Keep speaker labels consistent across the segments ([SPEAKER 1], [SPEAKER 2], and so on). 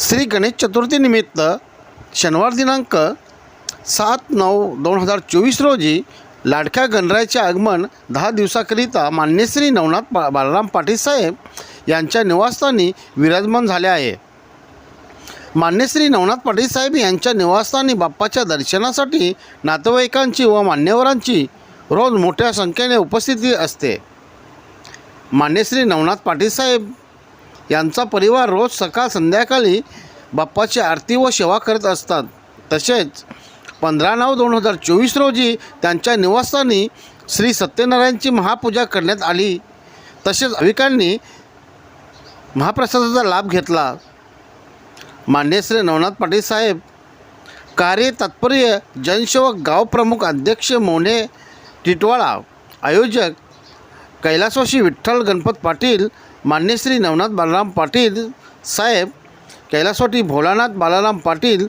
[SPEAKER 1] श्री गणेश चतुर्थीनिमित्त शनिवार दिनांक सात नऊ दोन हजार चोवीस रोजी लाडक्या गणरायाचे आगमन दहा दिवसाकरिता मान्यश्री नवनाथ पा बालराम पाटील साहेब यांच्या निवासस्थानी विराजमान झाले आहे. मान्यश्री नवनाथ पाटील साहेब यांच्या निवासस्थानी बाप्पाच्या दर्शनासाठी नातेवाईकांची व मान्यवरांची रोज मोठ्या संख्येने उपस्थिती असते. मान्यश्री नवनाथ पाटील साहेब यांचा परिवार रोज सकाळ संध्याकाळी बाप्पाची आरती व सेवा करत असतात. तसेच पंधरा नऊ दोन हजार चोवीस रोजी त्यांच्या निवासस्थानी श्री सत्यनारायणची महापूजा करण्यात आली. तसेच भाविकांनी महाप्रसादाचा लाभ घेतला. मान्य श्री नवनाथ पाटील साहेब कार्य तात्पर्य जनसेवक गाव प्रमुख अध्यक्ष मोने टिटवाळा आयोजक कैलासवासी विठ्ठल गणपत पाटील मान्यश्री नवनाथ बालराम पाटील साहेब कैलासवाटी भोलानाथ बालाराम पाटील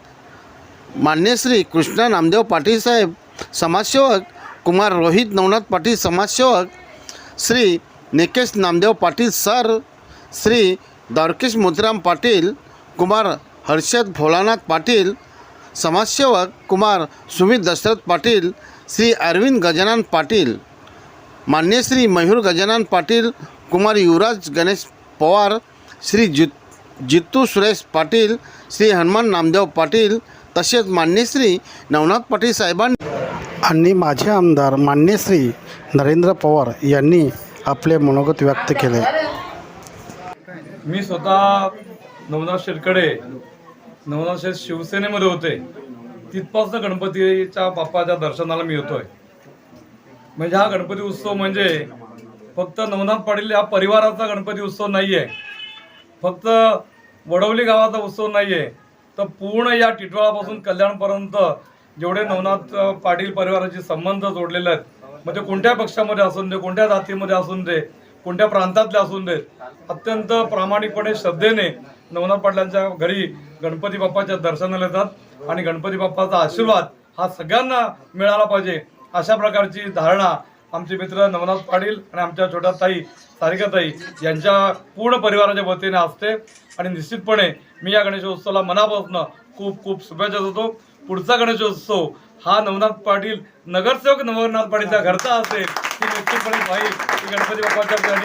[SPEAKER 1] मान्यश्री कृष्णा नामदेव पाटील साहेब समाजसेवक कुमार रोहित नवनाथ पाटील समाजसेवक श्री निकेश नामदेव पाटील सर श्री द्वारकेश मोतीराम पाटील कुमार हर्षद भोलानाथ पाटील समाजसेवक कुमार सुमित दशरथ पाटील श्री अरविंद गजानन पाटील मान्य श्री मयूर गजानन पाटील कुमार युवराज गणेश पवार श्री जित जित्तू सुरेश पाटील श्री हनुमान नामदेव पाटील तसेच मान्यश्री नवनाथ पाटील साहेबांनी आणि माझे आमदार मान्यश्री नरेंद्र पवार यांनी आपले मनोगत व्यक्त केले.
[SPEAKER 2] मी स्वतः नवनाथ शेटकडे नवनाथ शेठ शिवसेनेमध्ये होते. तिथपासून गणपतीच्या बाप्पाच्या दर्शनाला मी येतोय. म्हणजे हा गणपती उत्सव म्हणजे फक्त नवनाथ पाटील या परिवाराचा गणपती उत्सव नाही आहे फक्त वडवली गावाचा उत्सव नाही आहे तर पूर्ण या टिटवाळापासून कल्याणपर्यंत जेवढे नवनाथ पाटील परिवाराचे संबंध जोडलेले आहेत म्हणजे कोणत्या पक्षामध्ये असून दे कोणत्या जातीमध्ये असून दे कोणत्या प्रांतातले असून देत अत्यंत प्रामाणिकपणे श्रद्धेने नवनाथ पाटलांच्या घरी गणपती बाप्पाच्या दर्शनाला येतात आणि गणपती बाप्पाचा आशीर्वाद हा सगळ्यांना मिळाला पाहिजे अशा प्रकारची धारणा आमचे मित्र नवनाथ पाटील आणि आमच्या छोट्या ताई सारिकाताई यांच्या पूर्ण परिवाराच्या वतीने असते. आणि निश्चितपणे मी या गणेशोत्सवाला मनापासून खूप खूप शुभेच्छा देतो. पुढचा गणेशोत्सव हा नवनाथ पाटील नगरसेवक नवनाथ पाटीलच्या घरचा असेल ती निश्चितपणे पाहिजे की गणपती बाप्पाच्या.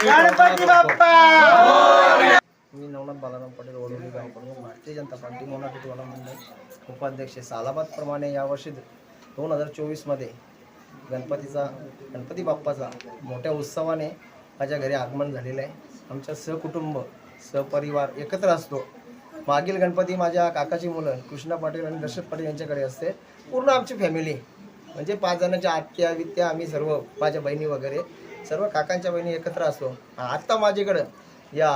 [SPEAKER 3] मी नवनाथ बालाराम पटेल वडोली भारतीय जनता पार्टी मोनाटिटवाला मंडळ उपाध्यक्ष सालाबादप्रमाणे यावर्षी दोन हजार चोवीसमध्ये गणपतीचा गणपती बाप्पाचा मोठ्या उत्सवाने माझ्या घरी आगमन झालेलं आहे. आमच्या सहकुटुंब सहपरिवार एकत्र असतो. मागील गणपती माझ्या काकाची मुलं कृष्णा पाटील आणि दशरथ पाटील यांच्याकडे असते. पूर्ण आमची फॅमिली म्हणजे पाच जणांच्या आत्या वित्या आम्ही सर्व माझ्या बहिणी वगैरे सर्व काकांच्या बहिणी एकत्र असतो. आत्ता माझ्याकडं या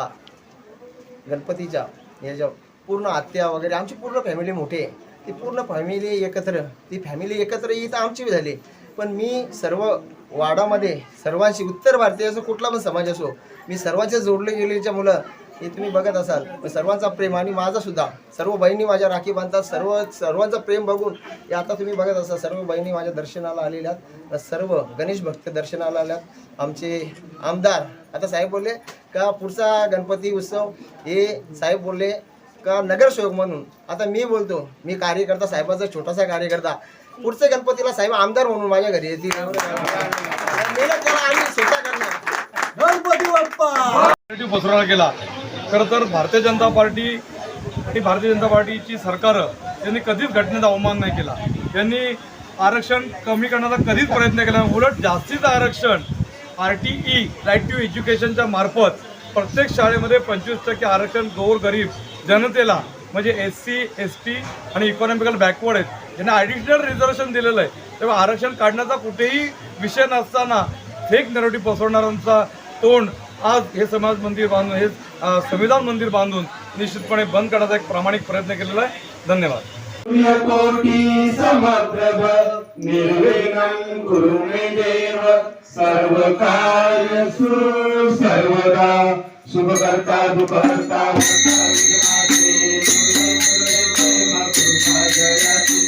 [SPEAKER 3] गणपतीच्या याच्या पूर्ण आत्या वगैरे आमची पूर्ण फॅमिली मोठी आहे. ती पूर्ण फॅमिली एकत्र ती फॅमिली एकत्र येत आमची बी झाली. पण मी सर्व वाडामध्ये सर्वांशी उत्तर भारतीय असो कुठला पण समाज असो मी सर्वांच्या जोडले गेलेच्या मुलं हे तुम्ही बघत असाल. पण सर्वांचा प्रेम आणि माझा सुद्धा. सर्व बहिणी माझ्या राखी बांधतात. सर्व सर्वांचा प्रेम बघून हे आता तुम्ही बघत असाल. सर्व बहिणी माझ्या दर्शनाला आलेल्या आहेत. सर्व गणेश भक्त दर्शनाला आल्यात आमचे आमदार आता साहेब बोलले का पुढचा गणपती उत्सव? हे साहेब बोलले का नगरसेवक म्हणून. आता मी बोलतो मी कार्यकर्ता साहेबाचा छोटासा कार्यकर्ता. पुढच्या गणपतीला साहेब आमदार म्हणून माझ्या घरी येतील. मेहनत करा आम्ही स्वतः करणार.
[SPEAKER 2] पसरवला गेला खरं तर भारतीय जनता पार्टी आणि भारतीय जनता पार्टीची सरकारं यांनी कधीच घटनेचा अवमान नाही केला. यांनी आरक्षण कमी करण्याचा कधीच प्रयत्न केला उलट जास्तीचं आरक्षण R T E right to एज्युकेशनच्या मार्फत प्रत्येक शाळेमध्ये पंचवीस टक्के आरक्षण गोर गरीब जनतेला म्हणजे एस सी एस टी आणि इकॉनॉमिकल बॅकवर्ड आहेत. यांना ॲडिशनल रिझर्वेशन दिलेलं आहे. तेव्हा आरक्षण काढण्याचा कुठेही विषय नसताना फेक नरेटिव्ह पसरवणाऱ्यांचा तोंड आज हे समाज मंदिर बांधून हे संविधान मंदिर बांधून निश्चितपणे बंद करण्याचा एक प्रामाणिक प्रयत्न केलेला आहे. धन्यवाद.
[SPEAKER 4] सर्व समप्रभ निर्विघ्नं कुरु करता सर्वदा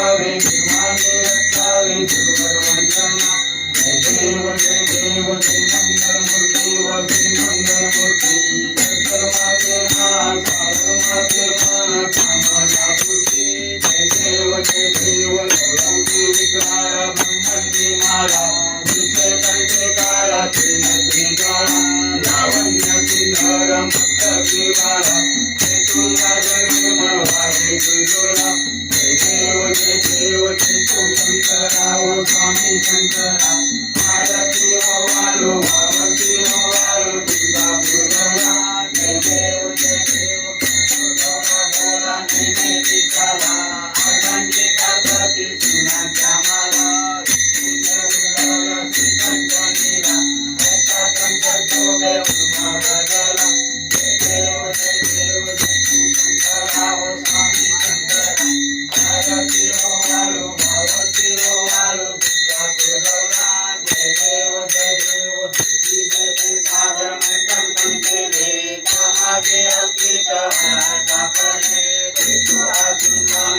[SPEAKER 4] रक्षावे शिवाने रक्षावे सर्वमंगलना जय देव जय देव जय मंगलमूर्ति व श्री मंगलमूर्ति जय देव जय देव गौरवी विकार ब्रह्मण्य माला विषय कंठकार तीन त्रिकारा लावण्य सिंधर मक्ष विवारा जय तुम Rajan मनोहारे गुरुरा Shankara, O Swami Shankara, Arati O Alo, Arati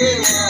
[SPEAKER 4] Yeah.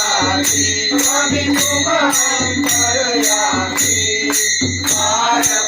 [SPEAKER 4] I am Ami Ami Ami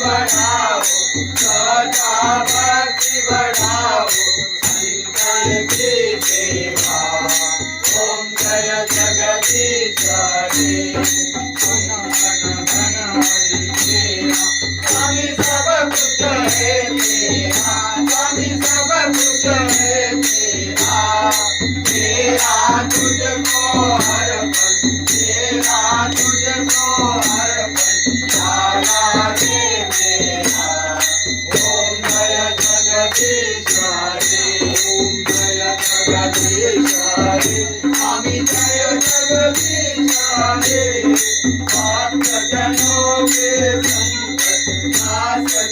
[SPEAKER 4] बढ़ाओ सदा भक्ति बढ़ाओ शंकर की सेवा। ओम जय जगदीश रे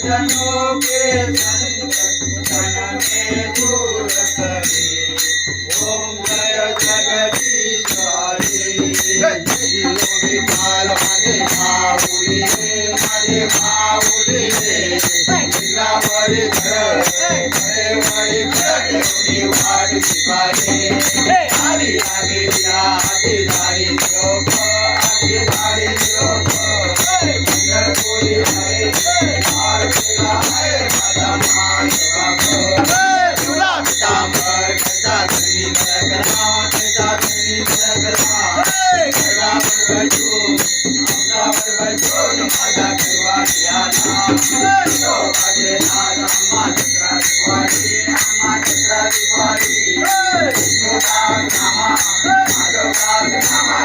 [SPEAKER 4] जनों के संग धन में दूर करे ओम जय जगदीशारी विठाल माझे बाहुली माझे बाहुली जिल्हा वरी घर वरी घर वाट शिवाय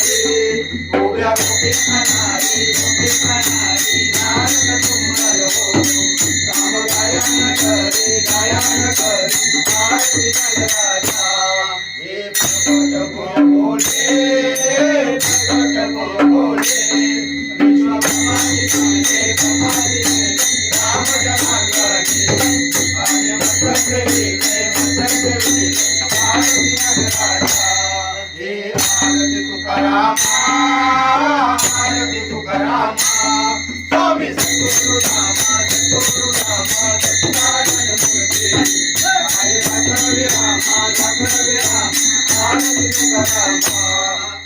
[SPEAKER 4] उभ्या कुठे खाणारी कुठे खाणारी नारक तुम्हाला हो राम गायन करे गायन करे आरती राजा हे प्रकट बोले प्रकट बोले विश्व कमाली कमाली कमाली राम जमा करे आर्य मत प्रेमी मत प्रेमी ఆరతి తుకరామా ఆరతి తుకరామా స్వామి సద్గురు రామ సద్గురు రామ సత్యనారాయణ మూర్తి హరి రఘవి రామ రఘవి రామ ఆరతి తుకరామా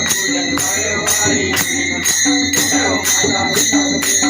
[SPEAKER 4] I'm gonna go get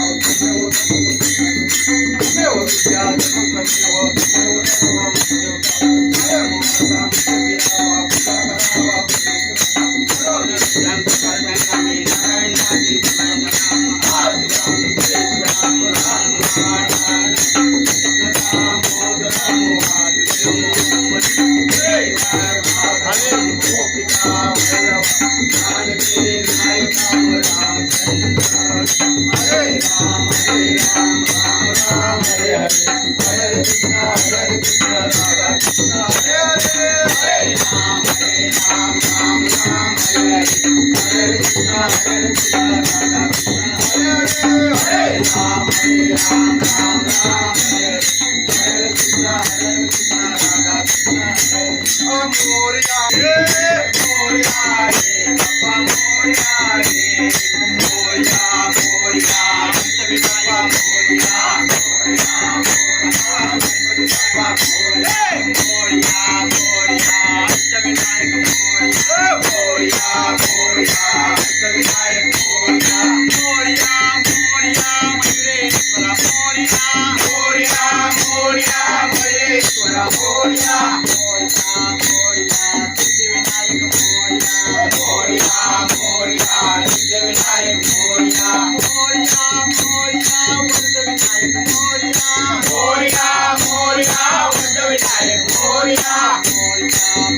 [SPEAKER 4] Moria, Moria,
[SPEAKER 5] Gloria, gloria.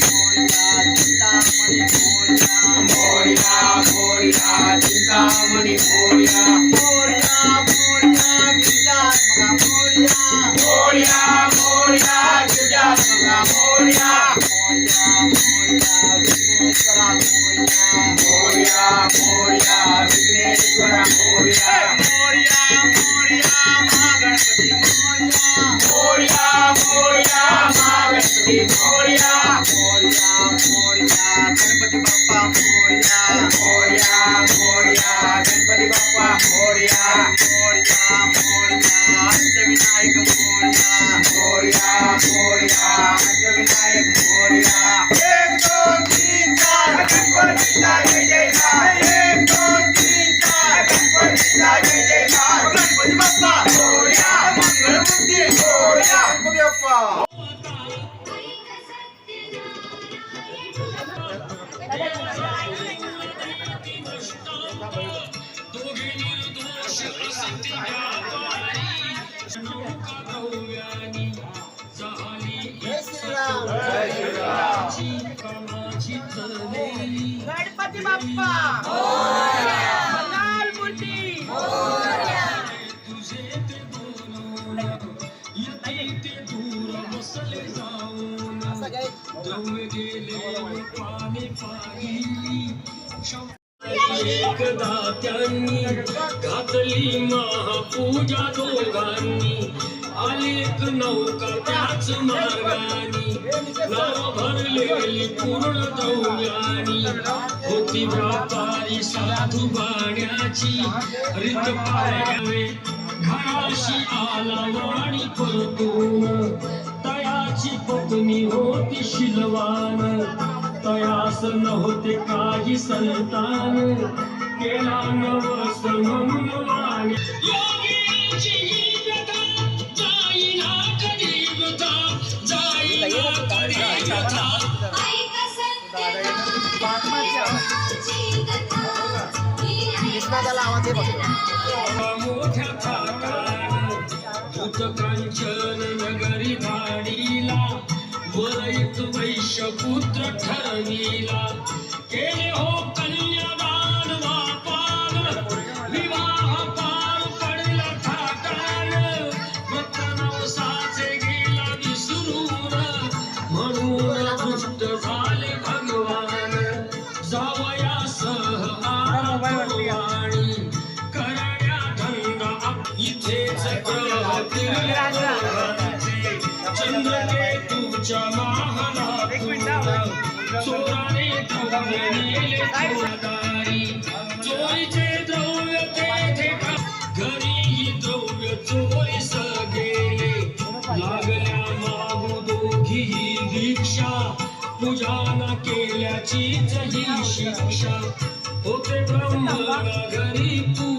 [SPEAKER 5] नौका त्याच मार्गानी नाव भरलेली पूर्ण दौलानी होती व्यापारी साधू बाण्याची रित पाळावे घराशी आला वाणी परतून तयाची पत्नी होती शिलवान तयास नव्हते काही संतान केला नवस म्हणून वाणी योगी
[SPEAKER 3] त्याला आवाज
[SPEAKER 5] नगरी भाडीला वरईत वैश्यपुत्र ठरविला केले हो केल्याचीच ही शिक्षा होते ब्रह्मला घरी पूजन